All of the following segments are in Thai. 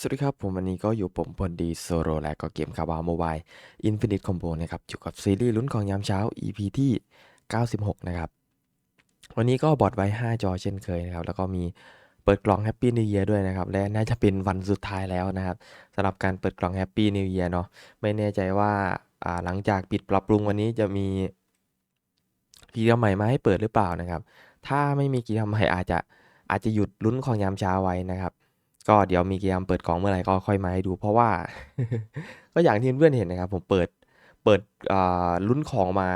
สวัสดีครับ ผมวันนี้ก็อยู่ผมพลดีโซโลและก็เกมคาบาโมบายอินฟินิตคอมโบนะครับ อยู่กับซีรีส์ลุ้นของยามเช้า EP ที่ 96 นะครับ วันนี้ก็บอดไว้ 5 จอเช่นเคยนะครับ แล้วก็มีเปิดกล่องแฮปปี้นิวเ a ียด้วยนะครับ และน่าจะเป็นวันสุดท้ายแล้วนะครับสำหรับการเปิดกล่องแฮปปี้นิวเ a ียเนาะไม่แน่ใจว่าอ่าหลังจากปิดปรับปรุงวันนี้จะมีกิจกรรมใหม่มาให้เปิดหรือเปล่านะครับ ถ้าไม่มีกิจกรรมใหม่อาจจะอาจจะหยุดลุ้นของยามเช้าไว้นะครับ ก็เดี๋ยวมีกิจกมเปิดกล่องเมื่อไหร่ก็ค่อยมาให้ดู เพราะว่า ก็อย่างที่เพื่อนเห็นนะครับ ผมเปิดเปิดอ่าลุ้นของมา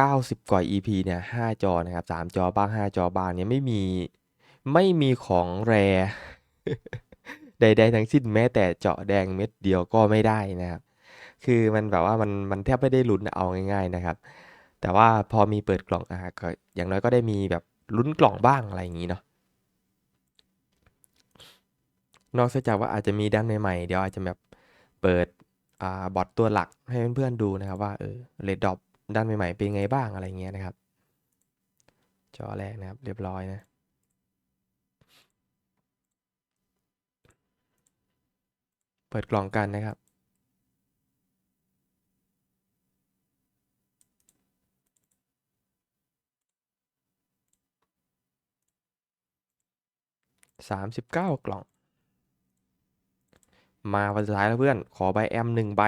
90 กว่า EP เนี่ย5จอนะครับ 3 จอบ้าง 5 จอบ้างเนี่ยไม่มีไม่มีของแรใดๆทั้งสิ้นแม้แต่เจาะแดงเม็ดเดียวก็ไม่ได้นะครับ คือมันแบบว่ามันมันแทบไม่ได้ลุ้นเอาง่าย ๆนะครับ แต่ว่าพอมีเปิดกล่องอะก็อย่างน้อยก็ได้มีแบบลุ้นกล่องบ้างอะไรอย่างนี้เนาะ นอกจากว่าอาจจะมีด้านใหม่ๆ เดี๋ยวอาจจะแบบเปิดอ่าบอทตัวหลักให้เพื่อนๆดูนะครับว่าเออเรดดอปด้านใหม่ๆเป็นไงบ้างอะไรเงี้ยนะครับ จอแรกนะครับ เรียบร้อยนะเปิดกล่องกันนะครับสามสิบเก้ากล่อง มาวันสุดท้ายแล้วเพื่อน ขอใบแอมหนึ่งใบ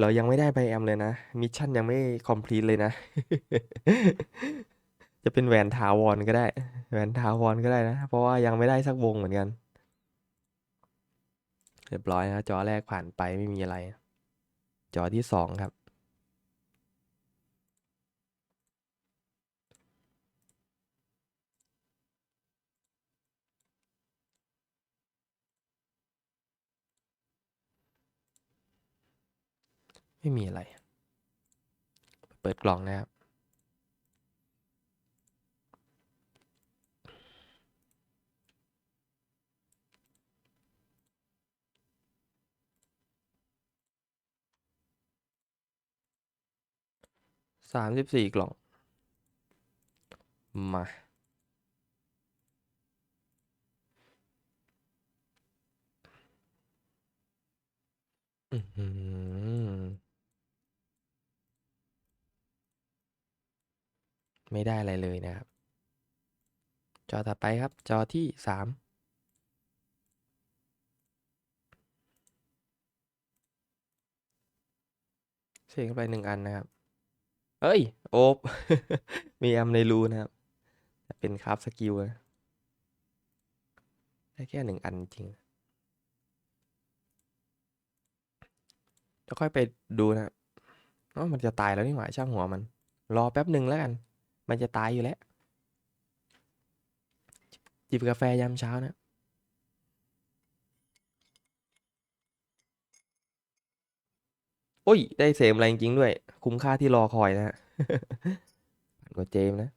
เรายังไม่ได้ใบแอมเลยนะ มิชชั่นยังไม่คอมพลีทเลยนะ จะเป็นแหวนถาวรก็ได้ แหวนถาวรก็ได้นะ เพราะว่ายังไม่ได้สักวงเหมือนกัน เรียบร้อยนะ จอแรกผ่านไปไม่มีอะไร จอที่สองครับ ไม่มีอะไร เปิดกล่องนะครับ สามสิบสี่กล่อง มาอือหือ ไม่ได้อะไรเลยนะครับ จอถัดไปครับ จอที่สามเสียงเข้าไปหนึ่งอันนะครับ เอ้ย โอบมีแอมในรูนะครับ เป็นคราฟสกิลนะได้แค่หนึ่งอันจริงแล้วค่อยไปดูนะครับอ๋อมันจะตายแล้วนี่หว่าช่างหัวมัน รอแป๊บหนึ่งแล้วกัน มันจะตายอยู่แล้ว จิบกาแฟยามเช้านะโอ้ย ได้เสมอะไรจริงด้วย คุ้มค่าที่รอคอยนะฮะผ่านกว่าเจมนะ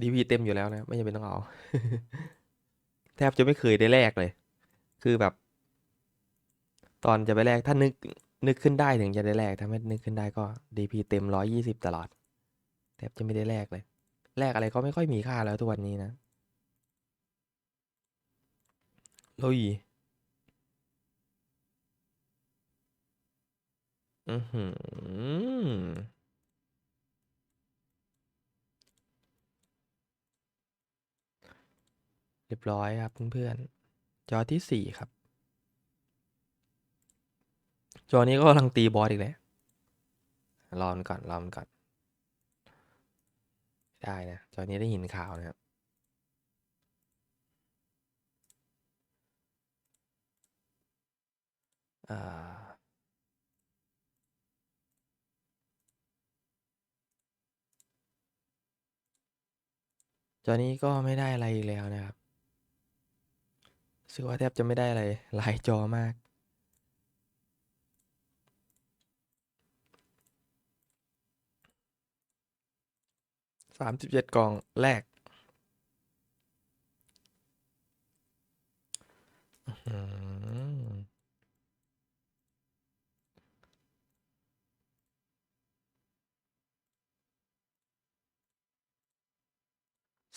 ดีพีเต็มอยู่แล้วนะ ไม่จำเป็นต้องเอา แทบจะไม่เคยได้แลกเลย คือแบบ ตอนจะไปแลกถ้านึกนึกขึ้นได้ถึงจะได้แลกถ้าไม่นึกขึ้นได้ก็ดีพีเต็มร้อยยี่สิบตลอดแทบจะไม่ได้แลกเลย แลกอะไรก็ไม่ค่อยมีค่าแล้วทุกวันนี้นะลุยอือหือ เรียบร้อยครับเพื่อนๆ จอที่สี่ครับ จอนี้ก็กำลังตีบอสอีกแล้วรอมันก่อนรอมันก่อน ได้นะ จอนี้ได้ห็นขาวนะครับ อ่าจอนี้ก็ไม่ได้อะไรอีกแล้วนะครับ สึกว่าแทบจะไม่ได้อะไรหลายจอมาก สามสิบเจ็ดกล่องแรก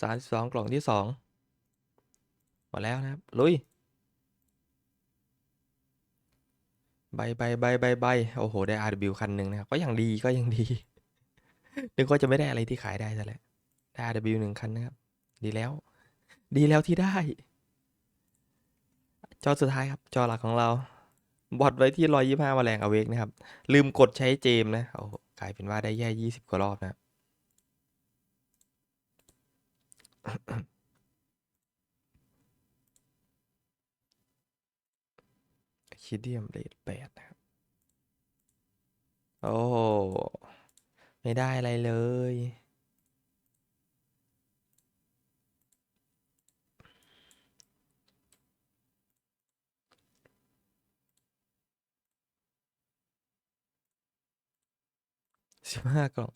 สามสิบสองกล่องที่สองหมดแล้วนะครับ ลุย บใบใบใบใบโอ้โห ได้ RW คันหนึ่งนะครับ ก็ยังดีก็ยังดี นึกว่าจะไม่ได้อะไรที่ขายได้ซะแล้วได้ RW หนึ่งคันนะครับ ดีแล้ว ดีแล้วที่ได้ จอสุดท้ายครับ จอหลักของเรา บอดไว้ที่ร้อยยี่ห้าแมลงอเวกนะครับ ลืมกดใช้เจมนะโอ้โหกลายเป็นว่าได้แย่ยี่สิบกว่ารอบนะ ครับคิดเดียมเลทแปดนะครับ โอ้ ไม่ได้อะไรเลย สิบห้ากล่อง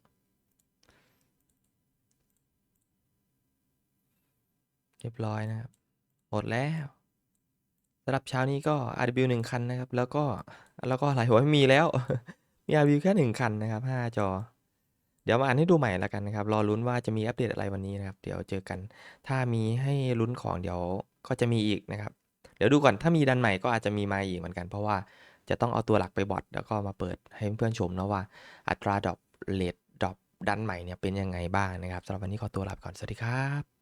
เรียบร้อยนะครับ หมดแล้ว สำหรับเช้านี้ก็ RW หนึ่งคันนะครับ แล้วก็แล้วก็หลายหัวไม่มีแล้ว มี RW แค่หนึ่งคันนะครับห้าจอ เดี๋ยวมาอ่านให้ดูใหม่ล้วกันนะครับ รอลุ้นว่าจะมีอัปเดตอะไรวันนี้นะครับ เดี๋ยวเจอกัน ถ้ามีให้ลุ้นของเดี๋ยวก็จะมีอีกนะครับ เดี๋ยวดูก่อน ถ้ามีดันใหม่ก็อาจจะมีมาอีกเหมือนกัน เพราะว่าจะต้องเอาตัวหลักไปบอทแล้วก็มาเปิดให้เพื่อนๆชมนะว่า อัตราดรอปเลทดรอปดันใหม่เนี่ยเป็นยังไงบ้างนะครับสำหรับวันนี้ขอตัวลาไปก่อน สวัสดีครับ